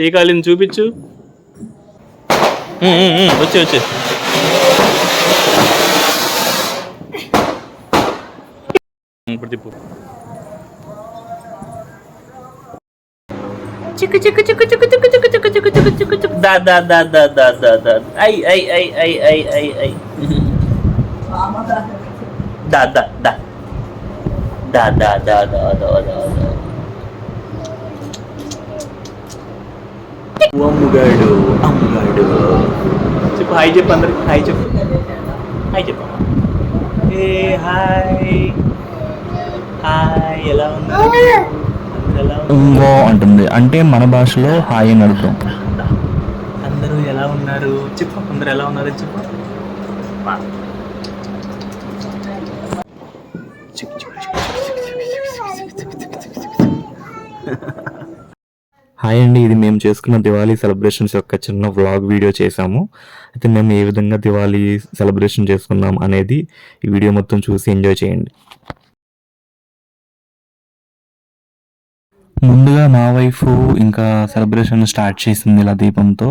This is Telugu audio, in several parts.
చేయి కాలింది చూపించు వచ్చి వచ్చి ఇప్పుడు చిక్కు చిక్కు చిక్కు చిక్కు చిక్కు చిక్కు చిక్కు చిక్కు చిక్కు చిక్కు చిక్కు దా దా దా దా దా దా దా ఐ ఐ ఐ ఐ ఐ ఐ ఐ దా దా దా దా దా దా దా దా దా అమ్ముగాడు అమ్ముగాడు చెప్పు హాయ్ చెప్పు అందరికి హాయ్ చెప్పు. హాయ్ చెప్పు. ఏ హాయ్. హాయ్ ఎలా ఉన్నారు? అందరూ ఎలా ఉన్నారు? ఇంగో అంటుంది. అంటే మన భాషలో హాయ్ అని అర్థం అందరూ ఎలా ఉన్నారు? చెప్పు అందరూ ఎలా ఉన్నారు చెప్పు. హాయ్ అండి ఇది మేము చేసుకున్న దివాళీ సెలబ్రేషన్స్ యొక్క చిన్న వ్లాగ్ వీడియో చేశాము. అయితే మేము ఏ విధంగా దివాళీ సెలబ్రేషన్ చేసుకున్నాం అనేది ఈ వీడియో మొత్తం చూసి ఎంజాయ్ చేయండి. ముందుగా మా వైఫ్ ఇంకా సెలబ్రేషన్ స్టార్ట్ చేసింది ఇలా దీపంతో.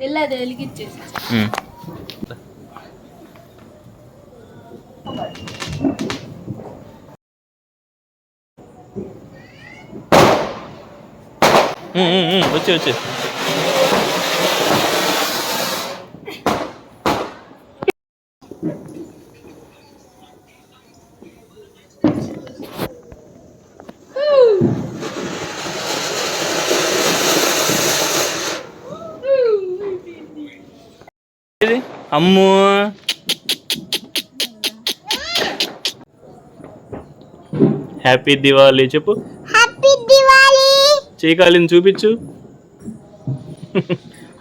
వెళ్ళి అది వెలిగించేసి వచ్చి వచ్చి. అమ్ము. హ్యాపీ దివాళీ చెప్పు. హ్యాపీ దివాళీ చూపించు.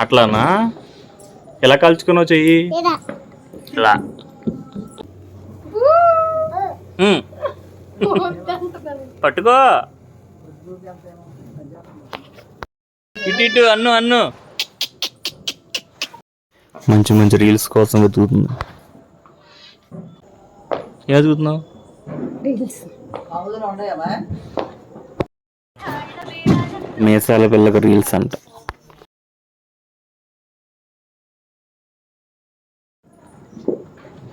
అట్లానా? ఎలా కాల్చుకున్నావు చెయ్యి? ఇలా. పట్టుకో. ఇటు ఇటు అన్ను అన్ను. మంచి మంచి రీల్స్ కోసం వెతుకుతుంది ఎలా చూస్తున్నావు మేసాల పిల్లకి రీల్స్ అంట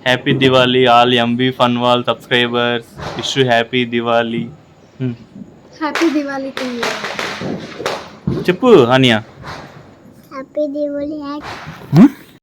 happy Diwali all MB fun wall subscribers wish happy Diwali happy Diwali to you చెప్పు అనియా హ్యాపీ దివాళీ హ్మ్?